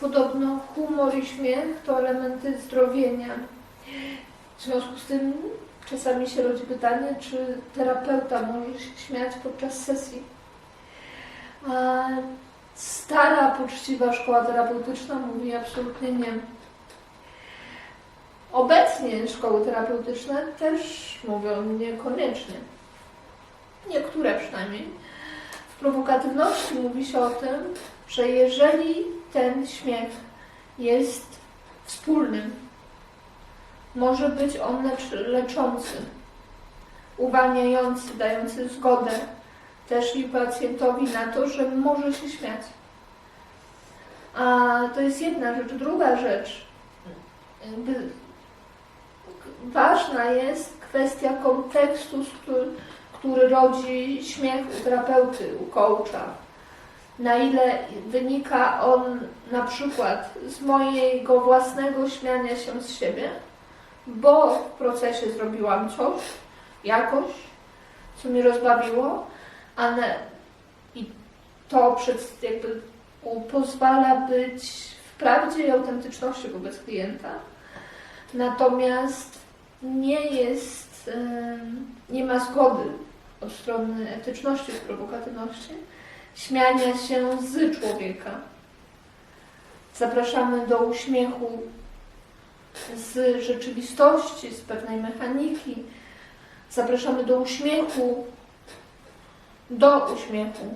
Podobno humor i śmiech to elementy zdrowienia. W związku z tym czasami się rodzi pytanie, czy terapeuta może się śmiać podczas sesji. A stara, poczciwa szkoła terapeutyczna mówi absolutnie nie. Obecnie szkoły terapeutyczne też mówią niekoniecznie. Niektóre przynajmniej. W prowokatywności mówi się o tym, że jeżeli ten śmiech jest wspólnym, może być on lecz, leczący, uwalniający, dający zgodę też i pacjentowi na to, że może się śmiać. A to jest jedna rzecz. Druga rzecz, ważna jest kwestia kontekstu, który, który rodzi śmiech u terapeuty, u coacha. Na ile wynika on na przykład z mojego własnego śmiania się z siebie, bo w procesie zrobiłam coś, jakoś, co mnie rozbawiło, a na, i to przed, jakby pozwala być w prawdzie i autentyczności wobec klienta. Natomiast nie jest, nie ma zgody od strony etyczności w prowokatywności śmiania się z człowieka. Zapraszamy do uśmiechu z rzeczywistości, z pewnej mechaniki. Zapraszamy do uśmiechu, do uśmiechu